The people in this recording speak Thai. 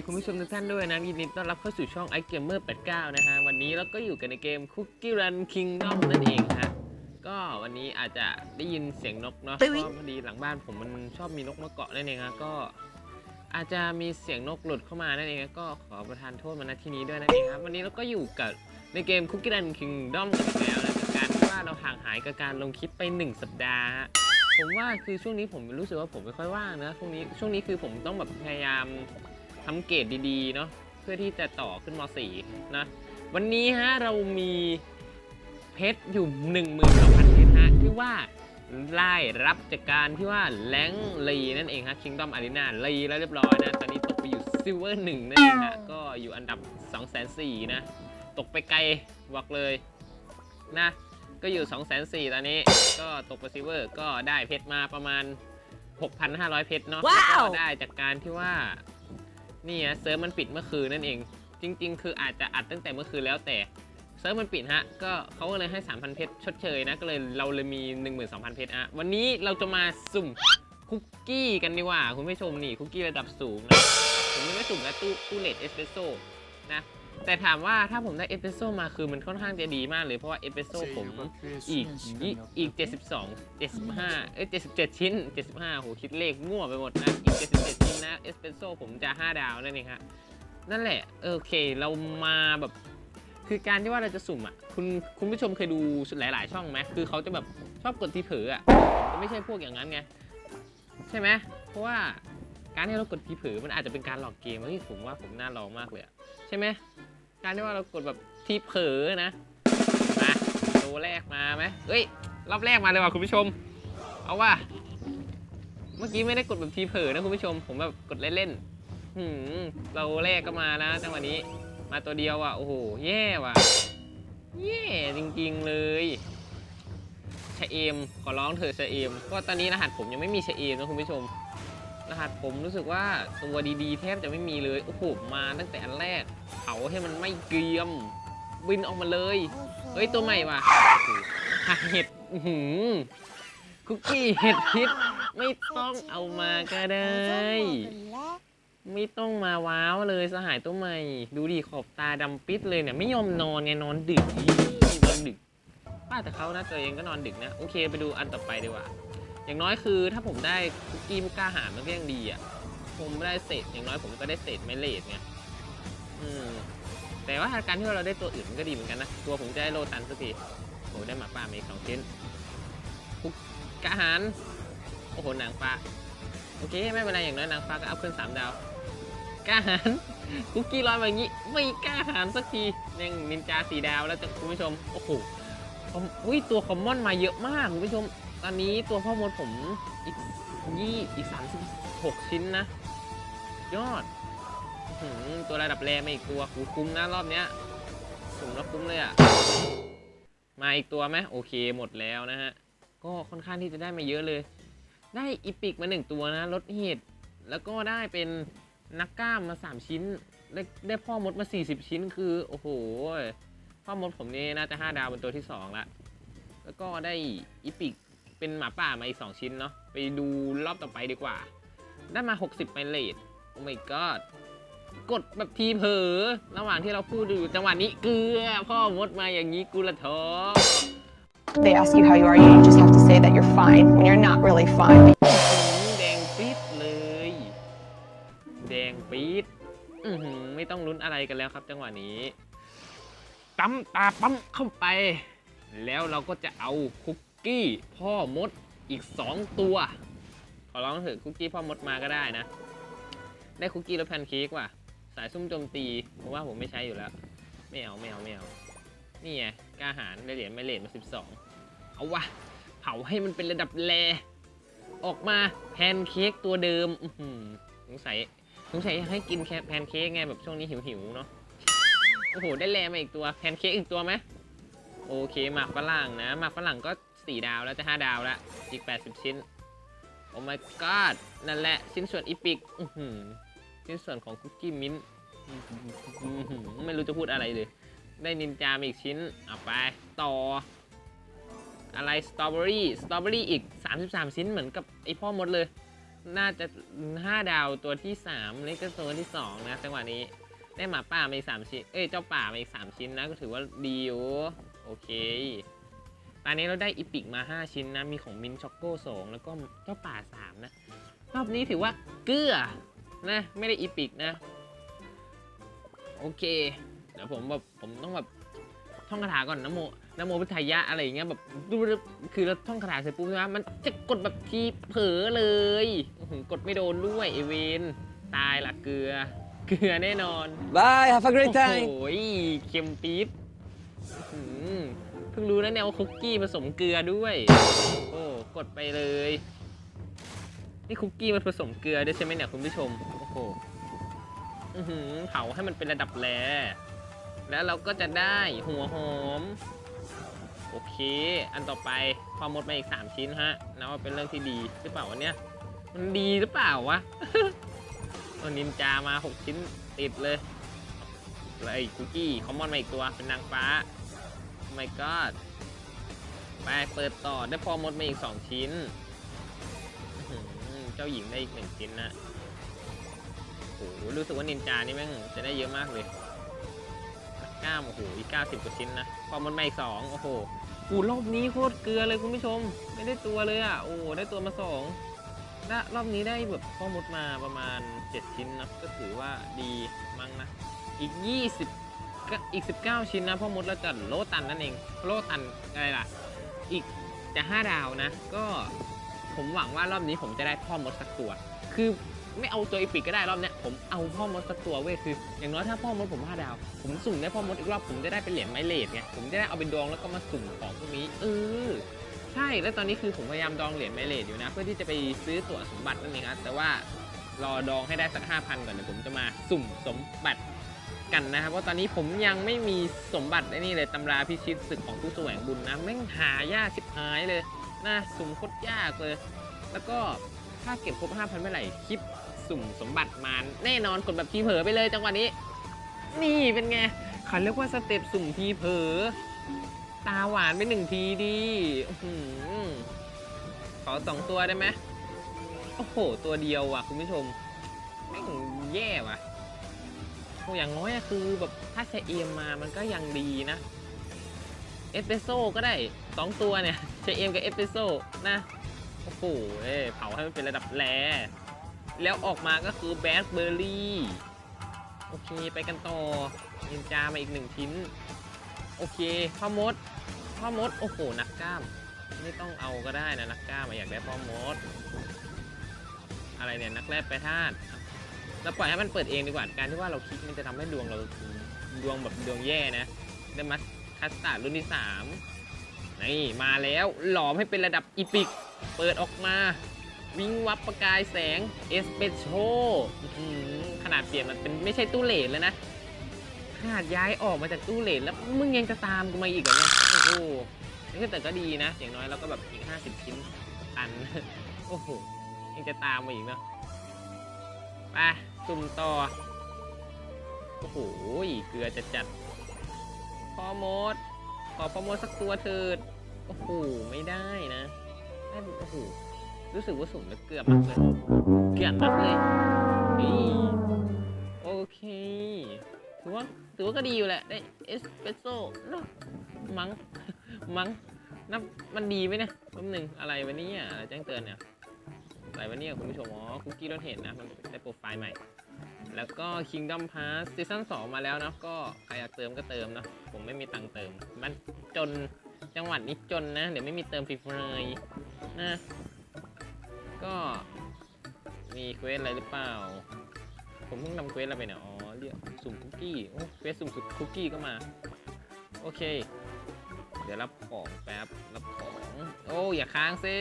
ดีคุณผู้ชมทุกท่านด้วยนะยินดีต้อนรับเข้าสู่ช่อง i Gamer 89 นะฮะ วันนี้เราก็อยู่กันในเกม Cookie Run Kingdom นั่นเองฮะ ก็วันนี้อาจจะได้ยินเสียงนกเนาะเพตึ้ยราะพอดีหลังบ้านผมมันชอบมีนกมาเกาะนั่นเองฮะ ก็อาจจะมีเสียงนกหลุดเข้ามานั่นเองฮะก็ขอประทานโทษมาณที่นี้ด้วยนั่นเองครับ วันนี้เราก็อยู่กับในเกม Cookie Run Kingdom กันอีกแล้วนะจากการที่ว่าเราห่างหายกับการลงคลิปไป 1 สัปดาห์ฮะผมว่าคือช่วงนี้ผมรู้สึกว่าผมไม่ค่อยว่างนะช่วงนี้ช่วงนี้คือผมต้องแบบพยายาม ทำเกรดดีๆเนาะเพื่อที่จะต่อขึ้นม .4 นะ วันนี้ฮะเรามีเพชรอยู่12,000เพชรฮะที่ว่าไล่รับจากการที่ว่าแรงลีนั่นเองฮะ Kingdom Arena ลีแล้วเรียบร้อยนะ ตอนนี้ตกไปอยู่ซิลเวอร์หนึ่งนั่นเองฮะก็อยู่อันดับ2 4 0 0 0นะ ตกไปไกลบอกเลยนะ ก็อยู่2 4 0 0 0ตอนนี้ก็ตกไปซิลเวอร์ก็ได้เพชรมาประมาณ 6,500 เพชรเนาะว้าวก็ได้จากการที่ว่า นี่ฮะเซิร์ฟมันปิดเมื่อคืนนั่นเอง จริง ๆ คืออาจจะอัดตั้งแต่เมื่อคืนแล้วแต่เซิร์ฟมันปิดฮะ ก็เขาก็เลยให้ 3,000 เพชรชดเชยนะ ก็เลยเราเลยมี 12,000 เพชรอะวันนี้เราจะมาสุ่มคุกกี้กันดีกว่า คุณผู้ชมนี่คุกกี้ระดับสูงนะ ผมไม่สุ่มนะตู้ตู้เลดเอสเปรสโซ่นะ แต่ถามว่าถ้าผมได้เอสเปรสโซ่มาคือมันค่อนข้างจะดีมากเลย เพราะว่าเอสเปรสโซ่ผมอีกยี่อีก 72 75เอ้ย77 ชิ้น 75โหคิดเลขมั่วไปหมดนะ อีก 77 ชิ้นนะเอสเปรสโซ่ผมจะ 5 ดาวนั่นเองฮะนั่นแหละโอเคเรามาแบบคือการที่ว่าเราจะสุ่มอะคุณคุณผู้ชมเคยดูหลาย ๆ ช่องไหมคือเขาจะแบบชอบกดทีเผลออะแต่ไม่ใช่พวกอย่างนั้นไงใช่ไหมเพราะว่าการที่เรากดทีเผลอมันอาจจะเป็นการหลอกเกมเฮ้ยผมว่าผมน่าลองมากเลยอะใช่ไหม การที่ว่าเรากดแบบทีเผลอนะมาตัวแรกมาไหมเฮ้ยรอบแรกมาเลยว่ะคุณผู้ชม เอาว่า เมื่อกี้ไม่ได้กดแบบทีเผลอนะคุณผู้ชม ผมแบบกดเล่นๆหืมเราแรกก็มานะจังหวะนี้ มาตัวเดียวอะ โอ้โห แย่ว่ะ แย่จริงๆเลยชะเอม ขอร้องเถอะชะเอม ก็ตอนนี้รหัสผมยังไม่มีชะเอมนะคุณผู้ชม รหัสผมรู้สึกว่าตัวดีๆ แทบจะไม่มีเลย โอ้โห มาตั้งแต่อันแรก เผาให้มันไม่เกรียม บินออกมาเลย เฮ้ย ตัวใหม่ว่ะโอ้โหหักเห็ดอื้อหือคุกกี้เห็ดพิษไม่ต้องเอามาก็ได้ ไม่ต้องมาว้าวเลยสหายตัวใหม่ ดูดิขอบตาดำปิดเลยเนี่ย ไม่ยอมนอนไงนอนดึกอีนอนดึกป้าแต่เขานะตัวเองก็นอนดึกนะ โอเคไปดูอันต่อไปดีกว่า อย่างน้อยคือถ้าผมได้คุกกี้มุกกาหารมันก็ยังดีอะผมได้เศษอย่างน้อยผมก็ได้เศษไม่เลทไงอืมแต่ว่าการที่เราได้ตัวอื่นมันก็ดีเหมือนกันนะ ตัวผมจะได้โลตันสักทีโอ้ได้หมาป่ามาอีกสองชิ้นคุกกาหารโอ้โหนางฟ้าโอเคไม่เป็นไรอย่างน้อยนางฟ้าก็อัพขึ้นสามดาวกาหารคุกกี้ลอยมาอย่างนี้ ไม่กล้าหารสักทียังนินจาสีดาวแล้วจ้ะคุณผู้ชมโอ้โหอุ้ยตัวคอมมอนมาเยอะมากคุณผู้ชม ตอนนี้ตัวพ่อมดผมอีกยี่อีกสามสิบหกชิ้นนะ ยอดหือตัวระดับแรมาอีกตัวหูคุ้มนะรอบเนี้ยสมแล้วคุ้มเลยอะ่ะ มาอีกตัวไหมโอเคหมดแล้วนะฮะ ก็ค่อนข้างที่จะได้มาเยอะเลย ได้อีปิกมาหนึ่งตัวนะลดเหตุแล้วก็ได้เป็นนักกล้ามมา 3 ชิ้น ได้ได้พ่อมดมา 40 ชิ้น คือ โอ้โห พ่อมดผมนี่น่าจะ 5 ดาวเป็นตัวที่ 2 ละ แล้วก็ได้อีปิก เป็นหมาป่ามาอีก 2 ชิ้นเนาะไปดูรอบต่อไปดีกว่า ได้มา 60ไมเลดโอ้ my god กดแบบทีเผลอระหว่างที่เราพูดอยู่จังหวะนี้เกลือพ่อมดมาอย่างนี้กูละท้อ They ask you how you are, you just have to say that you're fine when you're not really fine. อื้อหือแดงปี๊ดเลย แดงปี๊ดอือหือไม่ต้องลุ้นอะไรกันแล้วครับ จังหวะนี้ตั้มตาปั๊มเข้าไป แล้วเราก็จะเอาคุก กี้พ่อมดอีก 2 ตัว ขอร้องเถอะคุกกี้พ่อมดมาก็ได้นะ ได้คุกกี้แล้วแพนเค้กว่ะ สายซุ่มโจมตีเพราะว่าผมไม่ใช้อยู่แล้ว ไม่เอาไม่เอาไม่เอา นี่ไงกล้าหารได้เหรียญไม่เหรียญมา12 เอาวะเผาให้มันเป็นระดับแล ออกมาแพนเค้กตัวเดิมอืสงสัยสงสัยให้กินแค่แพนเค้กไงแบบช่วงนี้หิวๆเนาะโอ้โห ได้แลมาอีกตัว แพนเค้กอีกตัวไหม โอเค หมากฝรั่งนะ หมากฝรั่งก็ 4ดาวแล้วจะ5ดาวแล้วอีก80ชิ้น โอ้ my god นั่นแหละ ชิ้นส่วนอีพิกชิ้นส่วนของคุกกี้มิ้นไม่รู้จะพูดอะไรเลย ได้นินจามอีกชิ้น เอาไป ต่อ อะไรสตรอเบอรี่สตรอเบอรี่อีก 33 ชิ้นเหมือนกับไอพ่อมดเลย น่าจะ 5 ดาวตัวที่ 3 เลกตัวที่ 2 นะจังหวะนี้ได้หมาป่ามาอีก3ชิ้น เอ้ย เจ้าป่ามาอีก 3 ชิ้นนะ ก็ถือว่าดีอยู่ โอเค ตอนนี้เราได้อีพิกมา 5 ชิ้นนะ มีของมินช็อกโก้2แล้วก็เจ้าป่า 3 นะ รอบนี้ถือว่าเกลือนะ ไม่ได้อีพิกนะ โอเค เดี๋ยวผมแบบผมต้องแบบท่องคาถาก่อนนะโมนะโมพุทธายะอะไรอย่างเงี้ยแบบคือเราท่องคาถาเสร็จปุ๊บใช่ไหมมันจะกดแบบทีเผลอเลยอื้อหือกดไม่โดนด้วยเอเวนตายละเกลือ เกลือแน่นอน Bye, have a great โอ้ time. โหเค็มปี๊ดอื้อหือเพิ่งรู้นะเนี่ยว่าคุกกี้ผสมเกลือด้วย โอ้กดไปเลย นี่คุกกี้มันผสมเกลือด้วยใช่ไหมเนี่ยคุณผู้ชม โอ้โหหือเผาให้มันเป็นระดับแรแล้วเราก็จะได้หัวหอม โอเค อันต่อไปพอหมดมาอีก 3 ชิ้นฮะนะว่าเป็นเรื่องที่ดีหรือเปล่าวะเนี่ยมันดีหรือเปล่าวะเอานินจามา 6 ชิ้นติดเลยแล้วไอ้คุกกี้คอมมอนมาอีกตัวเป็นนางฟ้า my god ไปเปิดต่อได้พอมดมาอีก2ชิ้น เจ้าหญิงได้อีกหนึ่งชิ้นนะโอ้โหรู้สึกว่านินจานี่แม่งจะได้เยอะมากเลยก้ามโอ้โหอีกเก้าสิบกว่าชิ้นนะพอมันมาอีกสองโอ้โหอูรอบนี้โคตรเกลือเลยคุณผู้ชม ไม่ได้ตัวเลยอะโอ้ได้ตัวมาสองและรอบนี้ได้แบบพ่อมดมาประมาณ 7 ชิ้นนะก็ถือว่าดีมั้งนะ อีก 20 อีก 19 ชิ้นนะพ่อมดแล้วจะโลตันนั่นเอง โลตันอะไรล่ะ อีกจะ5ดาวนะ ก็ผมหวังว่ารอบนี้ผมจะได้พ่อมดสักตัว คือไม่เอาตัวอีปิกก็ได้รอบเนี้ยผมเอาพ่อมดสักตัวเว้ยคือ อย่างน้อยถ้าพ่อมดผมห้าดาว ผมสุ่มได้พ่อมดอีกรอบผมจะได้เป็นเหรียญไมเลดไงผมจะได้เอาเป็นดองแล้วก็มาสุ่มของพวกนี้เออใช่แล้วตอนนี้คือผมพยายามดองเหรียญไมเลดอยู่นะ เพื่อที่จะไปซื้อตั๋วสมบัตินั่นเองครับแต่ว่ารอดองให้ได้สักห้าพันก่อนเดี๋ยวผมจะมาสุ่มสมบัติ กันนะครับเพราตอนนี้ผมยังไม่มีสมบัติไอ้นี่เลยตำราพิชิตศึกของผู้แสวงบุญนะแม่งหายากชิบหายเลยนะสุ่มโคตรยากเลย แล้วก็ถ้าเก็บครบ5,000เมื่อไหร่คลิปสุ่มสมบัติมาแน่นอนกดแบบทีเผลอไปเลยจังหวะนี้ นี่เป็นไงเขาเรียกว่าสเต็ปสุ่มทีเผลอตาหวานไปหนึ่งทีดีอขอสองตัวได้ไหมโอ้โห ตัวเดียวว่ะคุณผู้ชมแม่งแย่ว่ะ อย่างน้อยคือแบบถ้าเชเอมมามันก็ยังดีนะ เอสเปรสโซ่ก็ได้สองตัวเนี่ยเชเอมกับเอสเปรสโซ่นะ โอ้โหเอเผาให้มันเป็นระดับแรแล้วออกมาก็คือแบดเบอร์รี่ โอเคไปกันต่อนินจามาอีกหนึ่งชิ้น โอเคพ่อมดพ่อมด โอ้โห นักกล้าม ไม่ต้องเอาก็ได้นะ นักกล้ามอะอยากได้พ่อมด อะไรเนี่ย นักแรกไปธาตุ เราปล่อยให้มันเปิดเองดีกว่า การที่ว่าเราคลิกมันจะทำให้ดวงเราดวงแบบดวงแย่นะได้มัสคัสตาร์รุ่นที่สามนี่มาแล้วหลอมให้เป็นระดับอีพิก เปิดออกมา วิงวับประกายแสงเอสเปโชขนาดเปลี่ยนมันเป็นไม่ใช่ตู้เลนแล้วนะขนาดย้ายออกมาจากตู้เลนแล้วมึงยังจะตามกูมาอีกเหรอเนี่ยโอ้โหนี่แต่ก็ดีนะ อย่างน้อยเราก็แบบอีก 50 ชิ้นตัน โอ้โหยังจะตามมาอีกเนาะ ไปสุ่มต่อ โอ้โห เกลือจะจัดพอมด ขอพอมดสักตัวเถิด โอ้โห ไม่ได้นะได้โอ้โห รู้สึกว่าสุ่มแล้วเกือบมากเลย เกือบมากเลยนี่โอเคถือว่าถือว่าก็ดีอยู่แหละ ได้เอสเปรสโซ่เนะมัง้ง มั้งนับมันดีไหมเนี่ยแป๊บหนึ่งอะไรวะเนี่ยอะไรแจ้งเตือนเนี่ย อะไรวะเนี่ยคุณผู้ชมอ๋อคุกกี้รถเห็นนะมันได้โปรไฟล์ใหม่ แล้วก็ Kingdom Pass ซีซั่น2มาแล้วนะก็ใครอยากเติมก็เติมนะผมไม่มีตังค์เติม มันจนจังหวัดนี้จนนะ เดี๋ยวไม่มีเติมฟรีๆนะก็มีเควสอะไรหรือเปล่า ผมเพิ่งทำเควสอะไรไปเนี่ยอ๋อเรียกสุ่มคุกกี้โอ้เควสสุ่มสุดคุกกี้ก็มา โอเค เดี๋ยวรับของแป๊บรับของ โอ้อย่าค้างซิ